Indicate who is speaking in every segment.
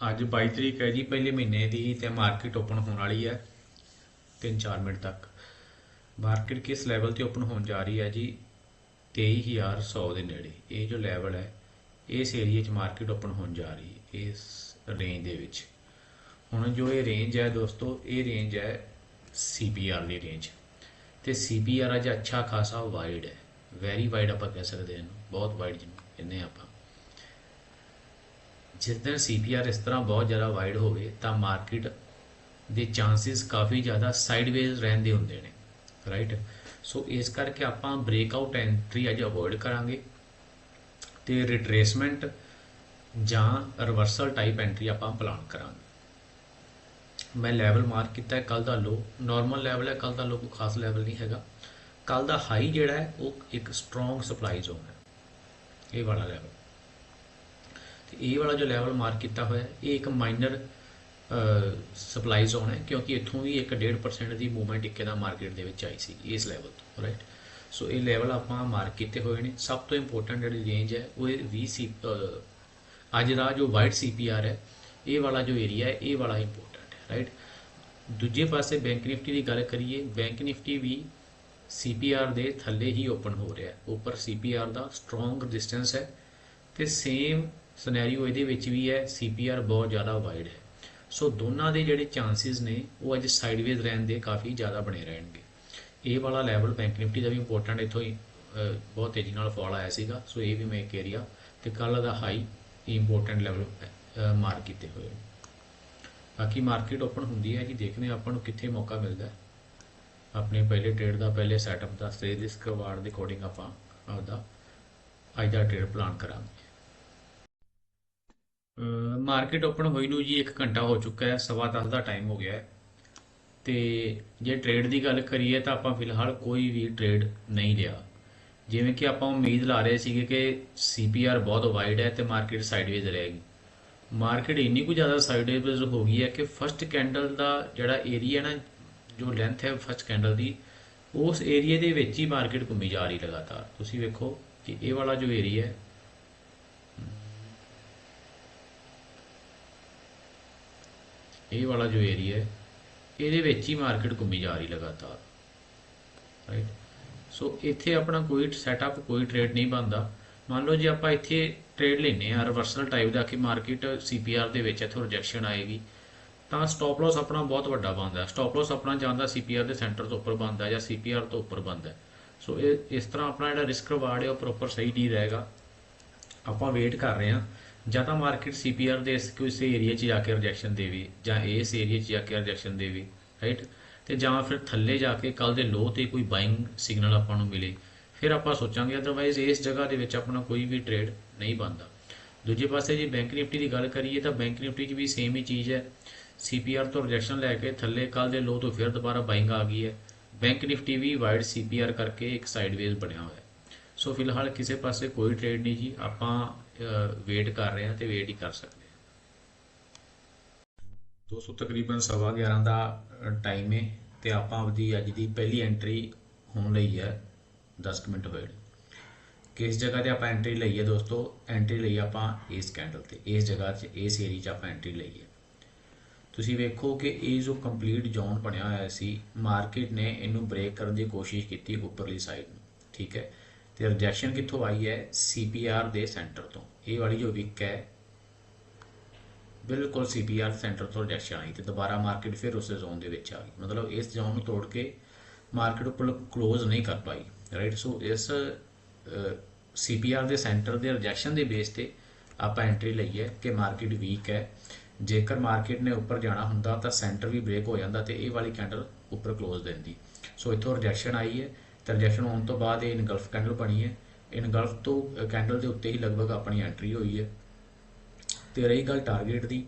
Speaker 1: ਅੱਜ 22 ਤਰੀਕ ਹੈ ਜੀ, ਪਹਿਲੇ ਮਹੀਨੇ ਦੀ ਤੇ ਮਾਰਕੀਟ ਓਪਨ ਹੋਣ ਵਾਲੀ ਹੈ 3-4 ਮਿੰਟ ਤੱਕ। ਮਾਰਕੀਟ ਕਿਸ ਲੈਵਲ ਤੇ ਓਪਨ ਹੋਣ ਜਾ ਰਹੀ ਹੈ ਜੀ? 23100 ਦੇ ਨੇੜੇ। ਇਹ ਜੋ ਲੈਵਲ ਹੈ, ਇਸ ਏਰੀਆ 'ਚ ਮਾਰਕੀਟ ਓਪਨ ਹੋਣ ਜਾ ਰਹੀ ਹੈ, ਇਸ ਰੇਂਜ ਦੇ ਵਿੱਚ। ਹੁਣ ਜੋ ਇਹ ਰੇਂਜ ਹੈ ਦੋਸਤੋ, ਇਹ ਰੇਂਜ ਹੈ CPR ਦੀ ਰੇਂਜ ਤੇ CPR ਅੱਜ ਅੱਛਾ ਖਾਸਾ ਵਾਈਡ ਹੈ। ਵੈਰੀ ਵਾਈਡ ਆਪਾਂ ਕਹਿ ਸਕਦੇ ਹਾਂ ਬਹੁਤ ਵਾਈਡ ਜਿਹਨੂੰ ਕਹਿੰਦੇ ਹਾਂ ਆਪਾਂ ਜਿਸ ਦਿਨ CPR ਇਸ ਤਰ੍ਹਾਂ ਬਹੁਤ ਜ਼ਿਆਦਾ ਵਾਈਡ ਹੋਵੇ ਤਾਂ ਮਾਰਕੀਟ ਦੇ ਚਾਂਸਸ ਕਾਫੀ ਜ਼ਿਆਦਾ ਸਾਈਡਵੇਜ਼ ਰਹਿੰਦੇ ਹੁੰਦੇ ਨੇ ਰਾਈਟ ਸੋ ਇਸ ਕਰਕੇ ਆਪਾਂ ਬ੍ਰੇਕਆਊਟ ਐਂਟਰੀ ਅੱਜ ਅਵੋਇਡ ਕਰਾਂਗੇ ਤੇ ਰਿਟਰੇਸਮੈਂਟ ਜਾਂ ਰਿਵਰਸਲ ਟਾਈਪ ਐਂਟਰੀ ਆਪਾਂ ਪਲਾਨ ਕਰਾਂਗੇ। ਮੈਂ ਲੈਵਲ ਮਾਰਕ ਕੀਤਾ ਹੈ ਕੱਲ ਦਾ ਲੋ ਨਾਰਮਲ ਲੈਵਲ ਹੈ ਕੱਲ ਦਾ ਲੋ ਕੋਈ ਖਾਸ ਲੈਵਲ ਨਹੀਂ ਹੈਗਾ। ਕੱਲ ਦਾ ਹਾਈ ਜਿਹੜਾ ਹੈ, ਉਹ ਇੱਕ ਸਟਰੋਂਗ ਸਪਲਾਈ ਜ਼ੋਨ ਹੈ, ਇਹ ਵਾਲਾ ਲੈਵਲ ਇਹ ਵਾਲਾ ਜੋ ਲੈਵਲ ਮਾਰਕ ਕੀਤਾ ਹੋਇਆ ਇਹ ਇੱਕ ਮਾਈਨਰ ਸਪਲਾਈ ਜ਼ੋਨ ਹੈ, ਕਿਉਂਕਿ ਇੱਥੋਂ ਵੀ ਇੱਕ 1.5% ਦੀ ਮੂਵਮੈਂਟ ਇੱਕੇ ਦਾ ਮਾਰਕੀਟ ਦੇ ਵਿੱਚ ਆਈ ਸੀ ਇਸ ਲੈਵਲ ਤੋਂ ਰਾਈਟ ਸੋ ਇਹ ਲੈਵਲ ਆਪਾਂ ਮਾਰਕ ਕੀਤੇ ਹੋਏ ਨੇ। ਸਭ ਤੋਂ ਇੰਪੋਰਟੈਂਟ ਜਿਹੜੀ ਰੇਂਜ ਹੈ, ਉਹ ਇਹ 20 ਸੀ ਅੱਜ ਦਾ ਜੋ ਵਾਈਟ ਸੀਪੀਆਰ ਹੈ, ਇਹ ਵਾਲਾ ਜੋ ਏਰੀਆ ਹੈ, ਇਹ ਵਾਲਾ ਇੰਪੋਰਟੈਂਟ ਹੈ ਰਾਈਟ ਦੂਜੇ ਪਾਸੇ ਬੈਂਕ ਨਿਫਟੀ ਦੀ ਗੱਲ ਕਰੀਏ ਬੈਂਕ ਨਿਫਟੀ ਵੀ ਸੀਪੀਆਰ ਦੇ ਥੱਲੇ ਹੀ ਓਪਨ ਹੋ ਰਿਹਾ ਹੈ। ਉੱਪਰ ਸੀਪੀਆਰ ਦਾ ਸਟਰੋਂਗ ਰੈਜ਼ਿਸਟੈਂਸ ਹੈ ਤੇ ਸੇਮ ਸਿਨੈਰੀਓ ਇਹਦੇ ਵਿੱਚ ਵੀ ਹੈ ਸੀਪੀਆਰ ਬਹੁਤ ਜ਼ਿਆਦਾ ਵਾਈਡ ਹੈ। ਸੋ ਦੋਨਾਂ ਦੇ ਜਿਹੜੇ ਚਾਂਸਸ ਨੇ, ਉਹ ਅੱਜ ਸਾਈਡਵੇਜ਼ ਰਹਿਣ ਦੇ ਕਾਫੀ ਜ਼ਿਆਦਾ ਬਣੇ ਰਹਿਣਗੇ। ਇਹ ਵਾਲਾ ਲੈਵਲ ਬੈਂਕ ਨਿਫਟੀ ਦਾ ਵੀ ਇੰਪੋਰਟੈਂਟ ਇੱਥੋਂ ਹੀ ਬਹੁਤ ਤੇਜ਼ੀ ਨਾਲ ਫਾਲ ਆਇਆ ਸੀਗਾ। ਸੋ ਇਹ ਵੀ ਮੈਂ ਇੱਕ ਏਰੀਆ ਤੇ ਕੱਲ ਦਾ ਹਾਈ ਇੰਪੋਰਟੈਂਟ ਲੈਵਲ ਮਾਰ ਕੀਤੇ ਹੋਏ ਨੇ। ਬਾਕੀ ਮਾਰਕੀਟ ਓਪਨ ਹੁੰਦੀ ਹੈ ਜੀ, ਦੇਖਦੇ ਹਾਂ ਆਪਾਂ ਨੂੰ ਕਿੱਥੇ ਮੌਕਾ ਮਿਲਦਾ ਆਪਣੇ ਪਹਿਲੇ ਟ੍ਰੇਡ ਦਾ, ਪਹਿਲੇ ਸੈਟਅਪ ਦਾ ਸਟੇਜ ਰਿਸਕ ਵਾਰਡ ਦੇ ਅਕੋਰਡਿੰਗ ਆਪਾਂ ਆਪਦਾ ਅੱਜ ਦਾ ਟ੍ਰੇਡ ਪਲਾਨ ਕਰਾਂਗੇ। ਮਾਰਕੀਟ ਓਪਨ ਹੋਈ ਨੂੰ ਜੀ 1 ਘੰਟਾ ਹੋ ਚੁੱਕਾ ਹੈ, ਸਵਾ ਦਸ ਦਾ ਟਾਈਮ ਹੋ ਗਿਆ ਹੈ। ਤੇ ਜੇ ਟ੍ਰੇਡ ਦੀ ਗੱਲ ਕਰੀਏ ਤਾਂ ਆਪਾਂ ਫਿਲਹਾਲ ਕੋਈ ਵੀ ਟ੍ਰੇਡ ਨਹੀਂ ਲਿਆ। ਜਿਵੇਂ ਕਿ ਆਪਾਂ ਉਮੀਦ ਲਾ ਰਹੇ ਸੀਗੇ ਕਿ CPR ਬਹੁਤ ਵਾਈਡ ਹੈ ਤੇ ਮਾਰਕੀਟ ਸਾਈਡਵੇਜ਼ ਰਹੇਗੀ। ਮਾਰਕੀਟ ਇੰਨੀ ਕੁ ਜ਼ਿਆਦਾ ਸਾਈਡਵੇਜ਼ ਹੋ ਗਈ ਹੈ ਕਿ ਫਰਸਟ ਕੈਂਡਲ ਦਾ ਜਿਹੜਾ ਏਰੀਆ ਨਾ, ਜੋ ਲੈਂਥ ਹੈ ਫਰਸਟ ਕੈਂਡਲ ਦੀ, ਉਸ ਏਰੀਆ ਦੇ ਵਿੱਚ ਹੀ ਮਾਰਕੀਟ ਘੁੰਮੀ ਜਾ ਰਹੀ ਲਗਾਤਾਰ। ਤੁਸੀਂ ਵੇਖੋ ਕਿ ਇਹ ਵਾਲਾ ਜੋ ਏਰੀਆ ਹੈ ਇਹ ਵਾਲਾ ਜੋ ਏਰੀਆ ਹੈ, ਇਹਦੇ ਵਿੱਚ ਹੀ ਮਾਰਕੀਟ ਘੁੰਮੀ ਜਾ ਰਹੀ ਲਗਾਤਾਰ ਰਾਈਟ ਸੋ ਇੱਥੇ ਆਪਣਾ ਕੋਈ ਸੈਟਅਪ ਕੋਈ ਟ੍ਰੇਡ ਨਹੀਂ ਬਣਦਾ। ਮੰਨ ਲਓ ਜੇ ਆਪਾਂ ਇੱਥੇ ਟ੍ਰੇਡ ਲੈਨੇ ਆ ਰਿਵਰਸਲ ਟਾਈਪ ਦਾ ਕਿ ਮਾਰਕੀਟ CPR ਦੇ ਵਿੱਚ ਇੱਥੋਂ ਰਿਜੈਕਸ਼ਨ ਆਏਗੀ, ਤਾਂ ਸਟਾਪ ਲਾਸ ਆਪਣਾ ਬਹੁਤ ਵੱਡਾ ਬਣਦਾ। ਸਟਾਪ ਲਾਸ ਆਪਣਾ ਜਾਂਦਾ CPR ਦੇ ਸੈਂਟਰ ਤੋਂ ਉੱਪਰ ਬਣਦਾ ਜਾਂ CPR ਤੋਂ ਉੱਪਰ ਬਣਦਾ। ਸੋ ਇਹ, ਇਸ ਤਰ੍ਹਾਂ ਆਪਣਾ ਜਿਹੜਾ ਰਿਸਕ ਰਿਵਾਰਡ ਹੈ, ਉਹ ਪ੍ਰੋਪਰ ਸਹੀ ਨਹੀਂ ਰਹੇਗਾ। ਆਪਾਂ ਵੇਟ ਕਰ ਰਹੇ ਹਾਂ। ਜਾਂ ਤਾਂ ਮਾਰਕੀਟ CPR ਦੇ ਇਸ ਕਿਸੇ ਏਰੀਆ 'ਚ ਜਾ ਕੇ ਰਿਜੈਕਸ਼ਨ ਦੇਵੇ ਜਾਂ ਇਸ ਏਰੀਆ 'ਚ ਜਾ ਕੇ ਰਿਜੈਕਸ਼ਨ ਦੇਵੇ ਰਾਈਟ ਤੇ ਜਾਂ ਫਿਰ ਥੱਲੇ ਜਾ ਕੇ ਕੱਲ ਦੇ ਲੋ ਤੇ ਕੋਈ ਬਾਇੰਗ ਸਿਗਨਲ ਆਪਾਂ ਨੂੰ ਮਿਲੇ, ਫਿਰ ਆਪਾਂ ਸੋਚਾਂਗੇ ਅਦਰਵਾਈਜ਼ ਇਸ ਜਗ੍ਹਾ ਦੇ ਵਿੱਚ ਆਪਣਾ ਕੋਈ ਵੀ ਟ੍ਰੇਡ ਨਹੀਂ ਬਣਦਾ। ਦੂਜੇ ਪਾਸੇ ਜੇ ਬੈਂਕ ਨਿਫਟੀ ਦੀ ਗੱਲ ਕਰੀਏ ਤਾਂ ਬੈਂਕ ਨਿਫਟੀ 'ਚ ਵੀ ਸੇਮ ਹੀ ਚੀਜ਼ ਹੈ। CPR ਤੋਂ ਰਿਜੈਕਸ਼ਨ ਲੈ ਕੇ ਥੱਲੇ ਕੱਲ ਦੇ ਲੋ ਤੋਂ ਫਿਰ ਦੁਬਾਰਾ ਬਾਇੰਗ ਆ ਗਈ ਹੈ। ਬੈਂਕ ਨਿਫਟੀ ਵੀ ਵਾਈਡ CPR ਕਰਕੇ ਇੱਕ ਸਾਈਡਵੇਜ਼ ਬਣਿਆ ਹੋਇਆ ਹੈ। ਸੋ ਫਿਲਹਾਲ ਕਿਸੇ ਪਾਸੇ ਕੋਈ ਟ੍ਰੇਡ ਨਹੀਂ ਜੀ, ਆਪਾਂ ਵੇਟ ਕਰ ਰਹੇ ਹਾਂ ਤੇ ਵੇਟ ਹੀ ਕਰ ਸਕਦੇ ਹਾਂ। ਦੋਸਤੋ ਤਕਰੀਬਨ ਸਵਾ 11 ਦਾ ਟਾਈਮ ਹੈ ਤੇ ਆਪਾਂ ਆਪਦੀ ਅੱਜ ਦੀ ਪਹਿਲੀ ਐਂਟਰੀ ਹੋਣ ਲਈ ਹੈ 10 ਕੁ ਮਿੰਟ ਹੋਏ ਕਿਸ ਜਗ੍ਹਾ ਤੇ ਆਪਾਂ ਐਂਟਰੀ ਲਈ ਹੈ ਦੋਸਤੋ? ਐਂਟਰੀ ਲਈ ਆਪਾਂ ਇਸ ਕੈਂਡਲ ਤੇ, ਇਸ ਜਗ੍ਹਾ 'ਚ ਇਸ ਏਰੀਆ 'ਚ ਆਪਾਂ ਐਂਟਰੀ ਲਈ ਹੈ। ਤੁਸੀਂ ਵੇਖੋ ਕਿ ਇਹ ਜੋ ਕੰਪਲੀਟ ਜ਼ੋਨ ਬਣਿਆ ਹੋਇਆ ਸੀ ਮਾਰਕੀਟ ਨੇ ਇਹਨੂੰ ਬ੍ਰੇਕ ਕਰਨ ਦੀ ਕੋਸ਼ਿਸ਼ ਕੀਤੀ ਉੱਪਰਲੀ ਸਾਈਡ ਨੂੰ, ਠੀਕ ਹੈ? ਤੇ ਰਿਜੈਕਸ਼ਨ ਕਿੱਥੋਂ ਆਈ ਹੈ? CPR ਦੇ ਸੈਂਟਰ ਤੋਂ। ਇਹ ਵਾਲੀ ਜੋ ਵਿਕ ਹੈ, ਬਿਲਕੁਲ CPR ਸੈਂਟਰ ਤੋਂ ਰਿਜੈਕਸ਼ਨ ਆਈ ਤੇ ਦੁਬਾਰਾ ਮਾਰਕੀਟ ਫਿਰ ਉਸੇ ਜ਼ੋਨ ਦੇ ਵਿੱਚ ਆ ਗਈ। ਮਤਲਬ ਇਸ ਜ਼ੋਨ ਨੂੰ ਤੋੜ ਕੇ ਮਾਰਕੀਟ ਉੱਪਰ ਕਲੋਜ਼ ਨਹੀਂ ਕਰ ਪਾਈ ਰਾਈਟ ਸੋ ਇਸ CPR ਦੇ ਸੈਂਟਰ ਦੇ ਰਿਜੈਕਸ਼ਨ ਦੇ ਬੇਸ ਤੇ ਆਪਾਂ ਐਂਟਰੀ ਲਈ ਹੈ ਕਿ ਮਾਰਕੀਟ ਵੀਕ ਹੈ। ਜੇਕਰ ਮਾਰਕੀਟ ਨੇ ਉੱਪਰ ਜਾਣਾ ਹੁੰਦਾ ਤਾਂ ਸੈਂਟਰ ਵੀ ਬ੍ਰੇਕ ਹੋ ਜਾਂਦਾ ਤੇ ਇਹ ਵਾਲੀ ਕੈਂਡਲ ਉੱਪਰ ਕਲੋਜ਼ ਦਿੰਦੀ। ਸੋ ਇੱਥੋਂ ਰਿਜੈਕਸ਼ਨ ਆਈ ਹੈ। ਤੇ ਰਿਜੈਕਸ਼ਨ ਹੋਣ ਤੋਂ ਬਾਅਦ ਇਹ ਇਨਗਲਫ ਕੈਂਡਲ ਬਣੀ ਹੈ। ਇਨਗਲਫ ਤੋਂ ਕੈਂਡਲ ਦੇ ਉੱਤੇ ਹੀ ਲਗਭਗ ਆਪਣੀ ਐਂਟਰੀ ਹੋਈ ਹੈ। ਤੇ ਰਹੀ ਗੱਲ ਟਾਰਗੇਟ ਦੀ।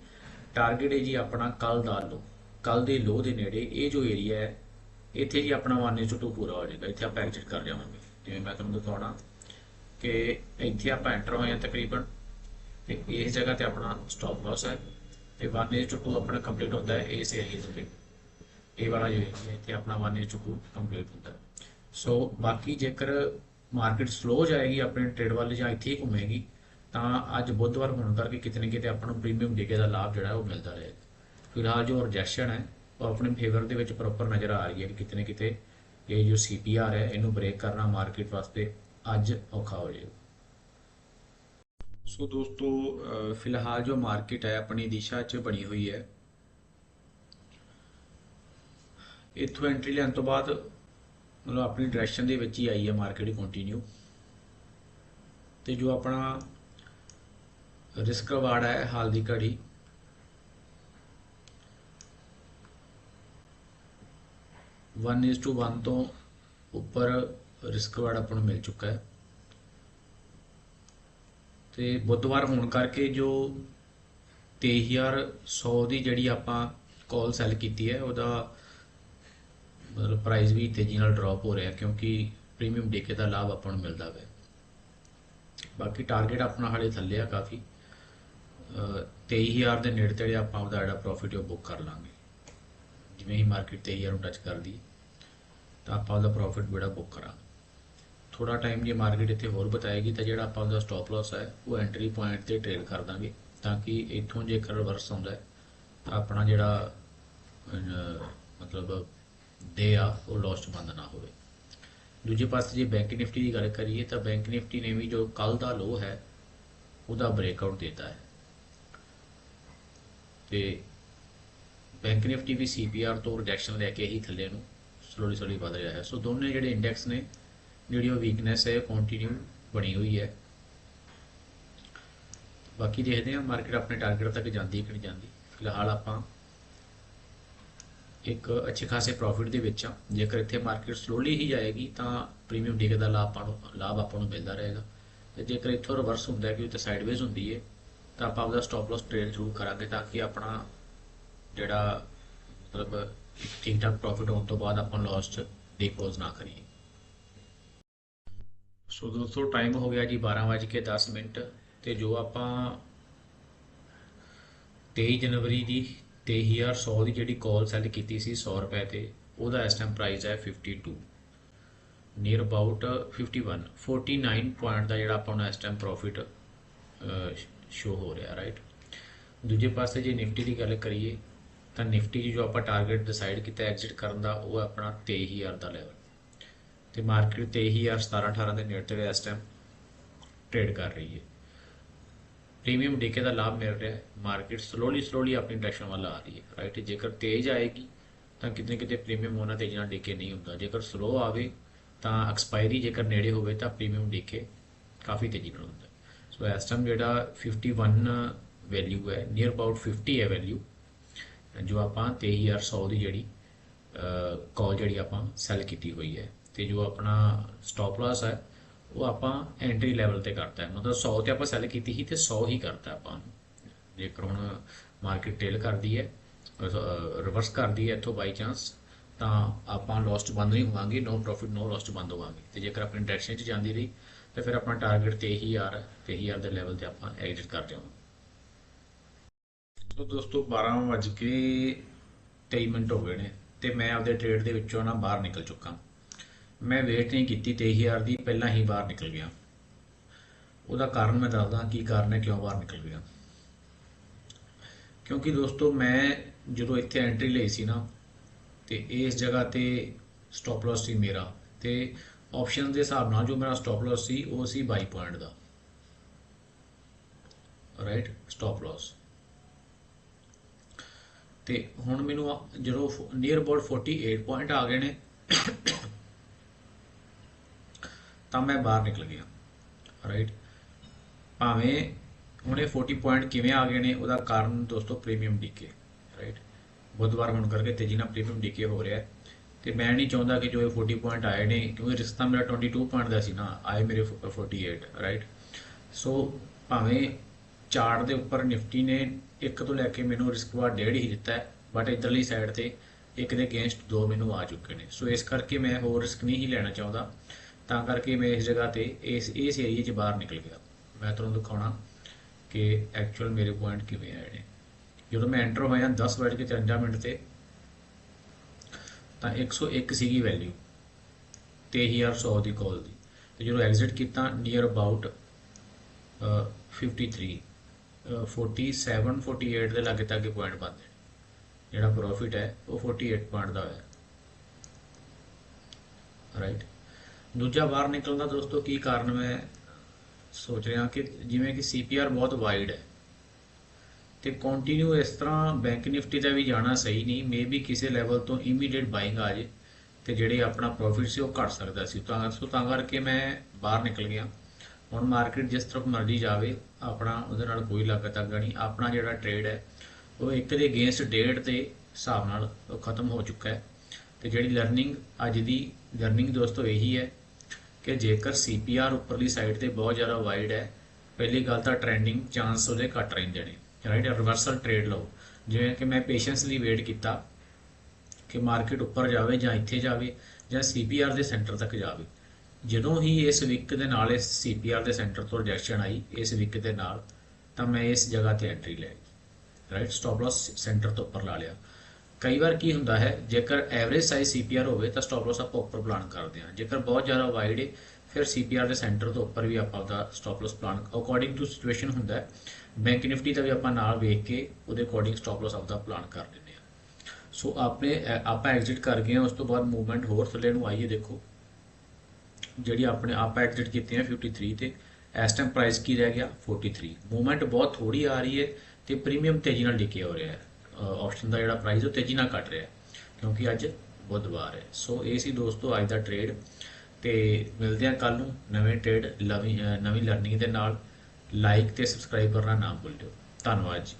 Speaker 1: ਟਾਰਗੇਟ ਹੈ ਜੀ ਆਪਣਾ ਕੱਲ ਦਾ ਲੋ। ਕੱਲ ਦੇ ਲੋ ਦੇ ਨੇੜੇ ਇਹ ਜੋ ਏਰੀਆ ਹੈ, ਇੱਥੇ ਜੀ ਆਪਣਾ 1:2 ਪੂਰਾ ਹੋ ਜਾਏਗਾ। ਇੱਥੇ ਆਪਾਂ ਐਗਜ਼ਿਟ ਕਰ ਜਾਵਾਂਗੇ ਜਿਵੇਂ ਮੈਂ ਤੁਹਾਨੂੰ ਦਿਖਾਉਣਾ ਕਿ ਇੱਥੇ ਆਪਾਂ ਐਂਟਰ ਹੋਏ ਹਾਂ ਤਕਰੀਬਨ। ਤੇ ਇਸ ਜਗ੍ਹਾ ਤੇ ਆਪਣਾ ਸਟਾਪ ਲਾਸ ਹੈ। ਤੇ 1:2 ਆਪਣਾ ਕੰਪਲੀਟ ਹੁੰਦਾ ਹੈ। ਇਸ ਏਰੀਆ ਦੇ ਉੱਤੇ ਇਹ ਵਾਲਾ ਜੋ ਏਰੀਆ ਇੱਥੇ ਆਪਣਾ 1:2 ਕੰਪਲੀਟ ਹੁੰਦਾ ਹੈ। ਸੋ ਬਾਕੀ ਜੇਕਰ ਮਾਰਕੀਟ ਸਲੋ ਜਾਏਗੀ, ਆਪਣੇ ਟ੍ਰੇਡ ਵੱਲ ਜਾਂ ਇੱਥੇ ਹੀ ਘੁੰਮੇਗੀ, ਤਾਂ ਅੱਜ ਬੁੱਧਵਾਰ ਹੋਣ ਕਰਕੇ ਕਿਤੇ ਨਾ ਕਿਤੇ ਆਪਾਂ ਨੂੰ ਪ੍ਰੀਮੀਅਮ ਡਿਗੇ ਦਾ ਲਾਭ ਜਿਹੜਾ ਉਹ ਮਿਲਦਾ ਰਹੇਗਾ ਫਿਲਹਾਲ ਜੋ ਰਿਜੈਕਸ਼ਨ ਹੈ, ਉਹ ਆਪਣੇ ਫੇਵਰ ਦੇ ਵਿੱਚ ਪ੍ਰੋਪਰ ਨਜ਼ਰ ਆ ਰਹੀ ਹੈ ਕਿ ਕਿਤੇ ਨਾ ਕਿਤੇ ਇਹ ਜੋ ਸੀਪੀਆਰ ਹੈ, ਇਹਨੂੰ ਬ੍ਰੇਕ ਕਰਨਾ ਮਾਰਕੀਟ ਵਾਸਤੇ ਅੱਜ ਔਖਾ ਹੋ ਜਾਏਗਾ। ਸੋ ਦੋਸਤੋ ਫਿਲਹਾਲ ਜੋ ਮਾਰਕੀਟ ਹੈ, ਆਪਣੀ ਦਿਸ਼ਾ 'ਚ ਬਣੀ ਹੋਈ ਹੈ। ਇੱਥੋਂ ਐਂਟਰੀ ਲੈਣ ਤੋਂ ਬਾਅਦ ਮਤਲਬ ਆਪਣੀ ਡਾਇਰੈਕਸ਼ਨ ਦੇ ਵਿੱਚ ਹੀ ਆਈ ਹੈ ਮਾਰਕੀਟ ਕੰਟੀਨਿਊ ਤੇ ਜੋ ਆਪਣਾ ਰਿਸਕ ਰਿਵਾਰਡ ਹੈ ਹਾਲ ਦੀ ਘੜੀ ਵਨ ਇਜ਼ ਟੂ 1 ਤੋਂ ਉੱਪਰ ਰਿਸਕ ਵਾਰਡ ਆਪਾਂ ਨੂੰ ਮਿਲ ਚੁੱਕਾ ਹੈ। ਤੇ ਬੁੱਧਵਾਰ ਹੋਣ ਕਰਕੇ ਜੋ 23100 ਦੀ ਜਿਹੜੀ ਆਪਾਂ ਕਾਲ ਸੈਲ ਕੀਤੀ ਹੈ, ਉਹਦਾ ਮਤਲਬ ਪ੍ਰਾਈਸ ਵੀ ਤੇਜ਼ੀ ਨਾਲ ਡ੍ਰੌਪ ਹੋ ਰਿਹਾ ਕਿਉਂਕਿ ਪ੍ਰੀਮੀਅਮ ਡੇਕੇ ਦਾ ਲਾਭ ਆਪਾਂ ਨੂੰ ਮਿਲਦਾ ਹੈ ਬਾਕੀ ਟਾਰਗੇਟ ਆਪਣਾ ਹਾਲੇ ਥੱਲੇ ਆ ਕਾਫੀ। ਅਹ 23000 ਦੇ ਨੇੜੇ ਤੇੜੇ ਆਪਾਂ ਉਹਦਾ ਜਿਹੜਾ ਪ੍ਰੋਫਿਟ ਉਹ ਬੁੱਕ ਕਰ ਲਾਂਗੇ। ਜਿਵੇਂ ਹੀ ਮਾਰਕੀਟ 23000 ਨੂੰ ਟੱਚ ਕਰਦੀ ਤਾਂ ਆਪਾਂ ਉਹਦਾ ਪ੍ਰੋਫਿਟ ਬੜਾ ਬੁੱਕ ਕਰਾਂਗੇ। ਥੋੜਾ ਟਾਈਮ ਜੇ ਮਾਰਕੀਟ ਇੱਥੇ ਹੋਰ ਬਤਾਏਗੀ ਤਾਂ ਜਿਹੜਾ ਆਪਾਂ ਉਹਦਾ ਸਟਾਪ ਲਾਸ ਹੈ, ਉਹ ਐਂਟਰੀ ਪੁਆਇੰਟ ਤੇ ਟ੍ਰੇਡ ਕਰ ਦਾਂਗੇ ਤਾਂ ਕਿ ਇੱਥੋਂ ਜੇਕਰ ਰਿਵਰਸ ਆਉਂਦਾ ਤਾਂ ਆਪਣਾ ਜਿਹੜਾ ਮਤਲਬ ਦੇ ਆ, ਉਹ ਲਾਸ ਚ ਬੰਦ ਨਾ ਹੋਵੇ। ਦੂਜੇ ਪਾਸੇ ਜੇ ਬੈਂਕ ਨਿਫਟੀ ਦੀ ਗੱਲ ਕਰੀਏ ਤਾਂ ਬੈਂਕ ਨਿਫਟੀ ਨੇ ਵੀ ਜੋ ਕੱਲ ਦਾ ਲੋ ਹੈ, ਉਹਦਾ ਬ੍ਰੇਕਆਊਟ ਦਿੱਤਾ ਹੈ। ਤੇ ਬੈਂਕ ਨਿਫਟੀ ਵੀ ਸੀਪੀਆਰ ਤੋਂ ਰਿਜੈਕਸ਼ਨ ਲੈ ਕੇ ਹੀ ਥੱਲੇ ਨੂੰ ਸਲੋਲੀ ਸਲੋਲੀ ਵਧ ਰਿਹਾ ਹੈ। ਸੋ ਦੋਨੇ ਜਿਹੜੇ ਇੰਡੈਕਸ ਨੇ, ਜਿਹੜੀ ਉਹ ਵੀਕਨੈਸ ਹੈ ਕੰਟੀਨਿਊ ਬਣੀ ਹੋਈ ਹੈ। ਬਾਕੀ ਦੇਖਦੇ ਹਾਂ ਮਾਰਕੀਟ ਆਪਣੇ ਟਾਰਗੇਟ ਤੱਕ ਜਾਂਦੀ ਕਿ ਨਹੀਂ ਜਾਂਦੀ। ਫਿਲਹਾਲ ਆਪਾਂ ਇੱਕ ਅੱਛੇ ਖਾਸੇ ਪ੍ਰੋਫਿਟ ਦੇ ਵਿੱਚ ਆ। ਜੇਕਰ ਇੱਥੇ ਮਾਰਕੀਟ ਸਲੋਲੀ ਹੀ ਜਾਏਗੀ, ਤਾਂ ਪ੍ਰੀਮੀਅਮ ਡੀਕੇ ਦਾ ਲਾਭ ਆਪਾਂ ਨੂੰ ਲਾਭ ਆਪਾਂ ਨੂੰ ਮਿਲਦਾ ਰਹੇਗਾ। ਤੇ ਜੇਕਰ ਇੱਥੋਂ ਰਿਵਰਸ ਹੁੰਦਾ ਹੈ ਕਿ ਤੇ ਸਾਈਡਵੇਜ਼ ਹੁੰਦੀ ਹੈ, ਤਾਂ ਆਪਾਂ ਉਹਦਾ ਸਟਾਪ ਲਾਸ ਟ੍ਰੇਡ ਜ਼ਰੂਰ ਕਰਾਂਗੇ ਤਾਂ ਕਿ ਆਪਣਾ ਜਿਹੜਾ ਮਤਲਬ ਠੀਕ ਠਾਕ ਪ੍ਰੋਫਿਟ ਹੋਣ ਤੋਂ ਬਾਅਦ ਆਪਾਂ ਲਾਸ ਚ ਡੀਕਲੋਜ਼ ਨਾ ਕਰੀਏ। ਸੋ ਦੋਸਤੋ ਟਾਈਮ ਹੋ ਗਿਆ ਜੀ 12:10 ਮਿੰਟ ਤੇ ਜੋ ਆਪਾਂ 23 ਜਨਵਰੀ ਦੀ 23100 ਦੀ ਜਿਹੜੀ ਕਾਲ ਸੈਲ ਕੀਤੀ ਸੀ 100 ਰੁਪਏ ਤੇ, ਉਹਦਾ ਇਸ ਟਾਈਮ ਪ੍ਰਾਈਸ ਹੈ 52 ਨੀਅਰ ਅਬਾਊਟ 51 49 ਪੁਆਇੰਟ ਦਾ ਜਿਹੜਾ ਆਪਾਂ ਨੂੰ ਇਸ ਟਾਈਮ ਪ੍ਰੋਫਿਟ ਸ਼ੋ ਹੋ ਰਿਹਾ ਰਾਈਟ ਦੂਜੇ ਪਾਸੇ ਜੇ ਨਿਫਟੀ ਦੀ ਗੱਲ ਕਰੀਏ, ਤਾਂ ਨਿਫਟੀ 'ਚ ਜੋ ਆਪਾਂ ਟਾਰਗੇਟ ਡਿਸਾਈਡ ਕੀਤਾ ਐਗਜ਼ਿਟ ਕਰਨ ਦਾ, ਉਹ ਹੈ ਆਪਣਾ 23000 ਦਾ ਲੈਵਲ ਤੇ ਮਾਰਕੀਟ 23000 17 18 ਦੇ ਨੇੜੇ ਤੇ ਇਸ ਟਾਈਮ ਟ੍ਰੇਡ ਕਰ ਰਹੀ ਹੈ। ਪ੍ਰੀਮੀਅਮ ਡੀਕੇ ਦਾ ਲਾਭ ਮਿਲ ਰਿਹਾ ਹੈ। ਮਾਰਕੀਟ ਸਲੋਲੀ ਸਲੋਲੀ ਆਪਣੀ ਡਾਇਰੈਕਸ਼ਨ ਵੱਲ ਆ ਰਹੀ ਹੈ ਰਾਈਟ ਜੇਕਰ ਤੇਜ਼ ਆਏਗੀ, ਤਾਂ ਕਿਤੇ ਨਾ ਕਿਤੇ ਪ੍ਰੀਮੀਅਮ ਹੋਣਾ ਤੇਜ਼ ਨਾਲ ਡੀਕੇ ਨਹੀਂ ਹੁੰਦਾ। ਜੇਕਰ ਸਲੋ ਆਵੇ, ਤਾਂ ਐਕਸਪਾਇਰੀ ਜੇਕਰ ਨੇੜੇ ਹੋਵੇ, ਤਾਂ ਪ੍ਰੀਮੀਅਮ ਡੀਕੇ ਕਾਫੀ ਤੇਜ਼ੀ ਨਾਲ ਹੁੰਦਾ ਸੋ ਇਸ ਟਾਈਮ ਜਿਹੜਾ 51 ਵੈਲਿਊ ਹੈ ਨੀਅਰ ਅਬਾਊਟ 50 ਹੈ ਵੈਲਿਊ ਜੋ ਆਪਾਂ 23100 ਦੀ ਜਿਹੜੀ ਕਾਲ ਜਿਹੜੀ ਆਪਾਂ ਸੈਲ ਕੀਤੀ ਹੋਈ ਹੈ, ਤੇ ਜੋ ਆਪਣਾ ਸਟਾਪ ਲਾਸ ਹੈ ਉਹ ਆਪਾਂ ਐਂਟਰੀ ਲੈਵਲ ਤੇ ਕਰਤਾ ਮਤਲਬ 100 ਤੇ ਆਪਾਂ ਸੈਲ ਕੀਤੀ ਸੀ ਤੇ 100 ਹੀ ਕਰਤਾ ਆਪਾਂ ਜੇਕਰ ਹੁਣ ਮਾਰਕੀਟ ਟੇਲ ਕਰਦੀ ਹੈ ਰਿਵਰਸ ਕਰਦੀ ਹੈ ਇੱਥੋਂ ਬਾਈ ਚਾਂਸ ਤਾਂ ਆਪਾਂ ਲੋਸਟ ਬੰਦ ਨਹੀਂ ਹੋਵਾਂਗੇ ਨੋ ਪ੍ਰੋਫਿਟ ਨੋ ਲੋਸਟ ਬੰਦ ਹੋਵਾਂਗੇ। ਤੇ ਜੇਕਰ ਆਪਣੀ ਡਾਇਰੈਕਸ਼ਨ 'ਚ ਜਾਂਦੀ ਰਹੀ, ਤਾਂ ਫਿਰ ਆਪਣਾ ਟਾਰਗੇਟ ਤੇ ਹੀ ਯਾਰ ਤੇ ਹੀ ਯਾਰ ਦੇ ਲੈਵਲ ਤੇ ਆਪਾਂ ਐਗਜ਼ਿਟ ਕਰ ਜਾਵਾਂਗੇ ਸੋ ਦੋਸਤੋ 12 ਵਜ ਕੇ 23 ਮਿੰਟ ਹੋ ਗਏ ਨੇ, ਤੇ ਮੈਂ ਆਪਦੇ ਟ੍ਰੇਡ ਦੇ ਵਿੱਚੋਂ ਨਾ ਬਾਹਰ ਨਿਕਲ ਚੁੱਕਾ। ਮੈਂ ਵੇਟ ਨਹੀਂ ਕੀਤੀ 23000 ਦੀ, ਪਹਿਲਾਂ ਹੀ ਬਾਹਰ ਨਿਕਲ ਗਿਆ। ਉਹਦਾ ਕਾਰਨ ਮੈਂ ਦੱਸਦਾ ਕੀ ਕਾਰਨ ਹੈ, ਕਿਉਂ ਬਾਹਰ ਨਿਕਲ ਗਿਆ। ਕਿਉਂਕਿ ਦੋਸਤੋ, ਮੈਂ ਜਦੋਂ ਇੱਥੇ ਐਂਟਰੀ ਲਈ ਸੀ ਨਾ, ਤੇ ਇਸ ਜਗ੍ਹਾ ਤੇ ਸਟਾਪ ਲਾਸ ਸੀ ਮੇਰਾ, ਤੇ ਆਪਸ਼ਨ ਦੇ ਹਿਸਾਬ ਨਾਲ ਜੋ ਮੇਰਾ ਸਟਾਪ ਲਾਸ ਸੀ, ਉਹ ਸੀ 22 ਪੁਆਇੰਟ ਦਾ। ਰਾਈਟ ਸਟਾਪ ਲਾਸ ਤੇ ਹੁਣ ਮੈਨੂੰ ਆ- ਜਦੋਂ ਨੀਅਰ ਅਬਾਊਟ 48 ਪੁਆਇੰਟ ਆ ਗਏ ਨੇ ਤਾਂ ਮੈਂ ਬਾਹਰ ਨਿਕਲ ਗਿਆ ਰਾਈਟ ਭਾਵੇਂ ਹੁਣੇ 40 ਪੁਆਇੰਟ ਕਿਵੇਂ ਆ ਗਏ ਨੇ, ਉਹਦਾ ਕਾਰਨ ਦੋਸਤੋ ਪ੍ਰੀਮੀਅਮ ਡੀਕੇ ਰਾਈਟ ਬੁੱਧਵਾਰ ਹੋਣ ਕਰਕੇ ਤੇਜ਼ੀ ਨਾਲ ਪ੍ਰੀਮੀਅਮ ਡੀਕੇ ਹੋ ਰਿਹਾ ਹੈ। ਤੇ ਮੈਂ ਨਹੀਂ ਚਾਹੁੰਦਾ ਕਿ ਜੋ ਇਹ 40 ਪੁਆਇੰਟ ਆਏ ਨੇ, ਕਿਉਂਕਿ ਰਿਸਕ ਤਾਂ ਮੇਰਾ 22 ਪੁਆਇੰਟ ਦਾ ਸੀ ਨਾ, ਆਏ ਮੇਰੇ 48 ਰਾਈਟ ਸੋ ਭਾਵੇਂ ਚਾਰਟ ਦੇ ਉੱਪਰ ਨਿਫਟੀ ਨੇ, ਇੱਕ ਤੋਂ ਲੈ ਕੇ ਮੈਨੂੰ ਰਿਸਕ ਵਾਰ ਡੇਢ ਹੀ ਦਿੱਤਾ ਬਟ ਇਧਰਲੀ ਸਾਈਡ ਤੇ ਇੱਕ ਦੇ ਅਗੇਂਸਟ ਦੋ ਮੈਨੂੰ ਆ ਚੁੱਕੇ ਨੇ। ਸੋ ਇਸ ਕਰਕੇ ਮੈਂ ਹੋਰ ਰਿਸਕ ਨਹੀਂ ਹੀ ਲੈਣਾ ਚਾਹੁੰਦਾ। ਤਾਂ ਕਰਕੇ ਮੈਂ ਇਸ ਜਗ੍ਹਾ ਤੇ ਇਸ ਇਸ ਏਰੀਆ 'ਚ ਬਾਹਰ ਨਿਕਲ ਗਿਆ। ਮੈਂ ਤੁਹਾਨੂੰ ਦਿਖਾਉਣਾ ਕਿ ਐਕਚੁਅਲ ਮੇਰੇ ਪੁਆਇੰਟ ਕਿਵੇਂ ਆਏ ਨੇ। ਜਦੋਂ ਮੈਂ ਐਂਟਰ ਹੋਇਆ 10 ਵਜੇ ਕੇ 53 ਮਿੰਟ ਤੇ ਤਾਂ 101 ਸੀਗੀ ਵੈਲਿਊ 23100 ਦੀ ਕਾਲ ਦੀ। ਤੇ ਜਦੋਂ ਐਗਜ਼ਿਟ ਕੀਤਾ ਨੀਅਰ ਅਬਾਊਟ 53 ਅ, 47 48 ਦੇ ਲਾਗੇ ਤੱਕ ਪੁਆਇੰਟ ਬਣਦੇ ਜਿਹੜਾ ਪ੍ਰੋਫਿਟ ਹੈ ਉਹ 48 ਪੁਆਇੰਟ ਦਾ ਹੋਇਆ। ਰਾਈਟ ਦੂਜਾ ਬਾਹਰ ਨਿਕਲਣ ਦਾ ਦੋਸਤੋ ਕੀ ਕਾਰਨ ਮੈਂ ਸੋਚ ਰਿਹਾ ਕਿ ਜਿਵੇਂ ਕਿ ਸੀਪੀਆਰ ਬਹੁਤ ਵਾਈਡ ਹੈ ਤੇ ਕੰਟੀਨਿਊ ਇਸ ਤਰ੍ਹਾਂ ਬੈਂਕ ਨਿਫਟੀ ਦਾ ਵੀ ਜਾਣਾ ਸਹੀ ਨਹੀਂ ਮੇਬੀ ਕਿਸੇ ਲੈਵਲ ਤੋਂ ਇਮੀਡੀਏਟ ਬਾਇੰਗ ਆ ਜੇ ਤੇ ਜਿਹੜੇ ਆਪਣਾ ਪ੍ਰੋਫਿਟ ਸੀ ਉਹ ਘਟ ਸਕਦਾ ਸੀ। ਤਾਂ ਸੋ ਤਾਂ ਕਰਕੇ ਮੈਂ ਬਾਹਰ ਨਿਕਲ ਗਿਆ। ਹੁਣ ਮਾਰਕੀਟ ਜਿਸ ਤਰ੍ਹਾਂ ਮਰਜ਼ੀ ਜਾਵੇ, ਆਪਣਾ ਉਹਦੇ ਨਾਲ ਕੋਈ ਲਾਗਤ ਅੱਗਾ ਨਹੀਂ। ਆਪਣਾ ਜਿਹੜਾ ਟ੍ਰੇਡ ਹੈ, ਉਹ ਇੱਕ ਦੇ ਅਗੇਂਸਟ ਡੇਟ ਦੇ ਹਿਸਾਬ ਨਾਲ ਉਹ ਖਤਮ ਹੋ ਚੁੱਕਾ ਹੈ। ਤੇ ਜਿਹੜੀ ਲਰਨਿੰਗ ਅੱਜ ਦੀ ਲਰਨਿੰਗ ਦੋਸਤੋ ਇਹੀ ਹੈ ਕਿ ਜੇਕਰ ਸੀਪੀਆਰ ਉੱਪਰਲੀ ਸਾਈਡ ਤੇ ਬਹੁਤ ਜ਼ਿਆਦਾ ਵਾਈਡ ਹੈ, ਪਹਿਲੀ ਗੱਲ ਤਾਂ ਟ੍ਰੈਂਡਿੰਗ ਚਾਂਸ ਉਹਦੇ ਘੱਟ ਰਹਿੰਦੇ ਨੇ ਰਾਈਟ ਰਿਵਰਸਲ ਟ੍ਰੇਡ ਲਓ। ਜਿਵੇਂ ਕਿ ਮੈਂ ਪੇਸ਼ੈਂਸਲੀ ਵੇਟ ਕੀਤਾ ਕਿ ਮਾਰਕੀਟ ਉੱਪਰ ਜਾਵੇ ਜਾਂ ਇੱਥੇ ਜਾਵੇ ਜਾਂ ਸੀਪੀਆਰ ਦੇ ਸੈਂਟਰ ਤੱਕ ਜਾਵੇ। ਜਦੋਂ ਹੀ ਇਸ ਵਿਕ ਦੇ ਨਾਲ ਇਸ ਸੀਪੀਆਰ ਦੇ ਸੈਂਟਰ ਤੋਂ ਰਿਜੈਕਸ਼ਨ ਆਈ, ਇਸ ਵਿਕ ਦੇ ਨਾਲ, ਤਾਂ ਮੈਂ ਇਸ ਜਗ੍ਹਾ ਤੇ ਐਂਟਰੀ ਲੈ ਗਈ ਰਾਈਟ ਸਟਾਪ ਲਾਸ ਸੈਂਟਰ ਤੋਂ ਉੱਪਰ ਲਾ ਲਿਆ। ਕਈ ਵਾਰ ਕੀ ਹੁੰਦਾ ਹੈ, ਜੇਕਰ ਐਵਰੇਜ ਸਾਈਜ਼ ਸੀਪੀਆਰ ਹੋਵੇ ਤਾਂ ਸਟਾਪ ਲਾਸ ਆਪਾਂ ਉੱਪਰ ਪਲਾਨ ਕਰਦੇ ਹਾਂ। ਜੇਕਰ ਬਹੁਤ ਜ਼ਿਆਦਾ ਵਾਈਡ ਹੈ ਫਿਰ ਸੀਪੀਆਰ ਦੇ ਸੈਂਟਰ ਤੋਂ ਉੱਪਰ ਵੀ ਆਪਾਂ ਉਹਦਾ stop loss plan according to situation ਹੁੰਦਾ ਹੈ। ਬੈਂਕ ਨਿਫਟੀ ਦਾ ਵੀ ਆਪਾਂ ਨਾਲ ਵੇਖ ਕੇ ਉਹਦੇ ਅਕੋਰਡਿੰਗ ਸਟਾਪ ਲਾਸ ਆਪਦਾ ਪਲਾਨ ਕਰ ਲੈਂਦੇ ਹਾਂ। ਸੋ ਆਪਣੇ ਆਪਾਂ ਐਗਜ਼ਿਟ ਕਰ ਗਏ ਹਾਂ, ਉਸ ਤੋਂ ਬਾਅਦ ਮੂਵਮੈਂਟ ਹੋਰ ਥੱਲੇ ਨੂੰ ਆਈਏ ਦੇਖੋ। ਜਿਹੜੀ ਆਪਣੇ ਆਪਾਂ ਐਗਜ਼ਿਟ ਕੀਤੇ ਆ 53 ਤੇ, ਇਸ ਟਾਈਮ ਪ੍ਰਾਈਸ ਕੀ ਰਹਿ ਗਿਆ? 43 ਮੂਵਮੈਂਟ ਬਹੁਤ ਥੋੜੀ ਆ ਰਹੀ ਹੈ ਤੇ ਪ੍ਰੀਮੀਅਮ ਤੇਜ਼ੀ ਨਾਲ ਡਿਕੇ ਹੋ ਰਿਹਾ ਹੈ। ਆਪਸ਼ਨ ਦਾ ਜਿਹੜਾ ਪ੍ਰਾਈਸ ਉਹ ਤੇਜ਼ੀ ਨਾਲ ਘਟ ਰਿਹਾ ਕਿਉਂਕਿ ਅੱਜ ਬੁੱਧਵਾਰ ਹੈ। ਸੋ ਇਹ ਸੀ ਦੋਸਤੋ ਅੱਜ ਦਾ ਟ੍ਰੇਡ ਤੇ ਮਿਲਦੇ ਹਾਂ ਕੱਲ ਨੂੰ ਨਵੇਂ ਟ੍ਰੇਡ ਨਵੀਂ ਨਵੀਂ ਲਰਨਿੰਗ ਦੇ ਨਾਲ। ਲਾਈਕ ਤੇ ਸਬਸਕ੍ਰਾਈਬ ਕਰਨਾ ਨਾ ਭੁੱਲਿਓ ਧੰਨਵਾਦ ਜੀ।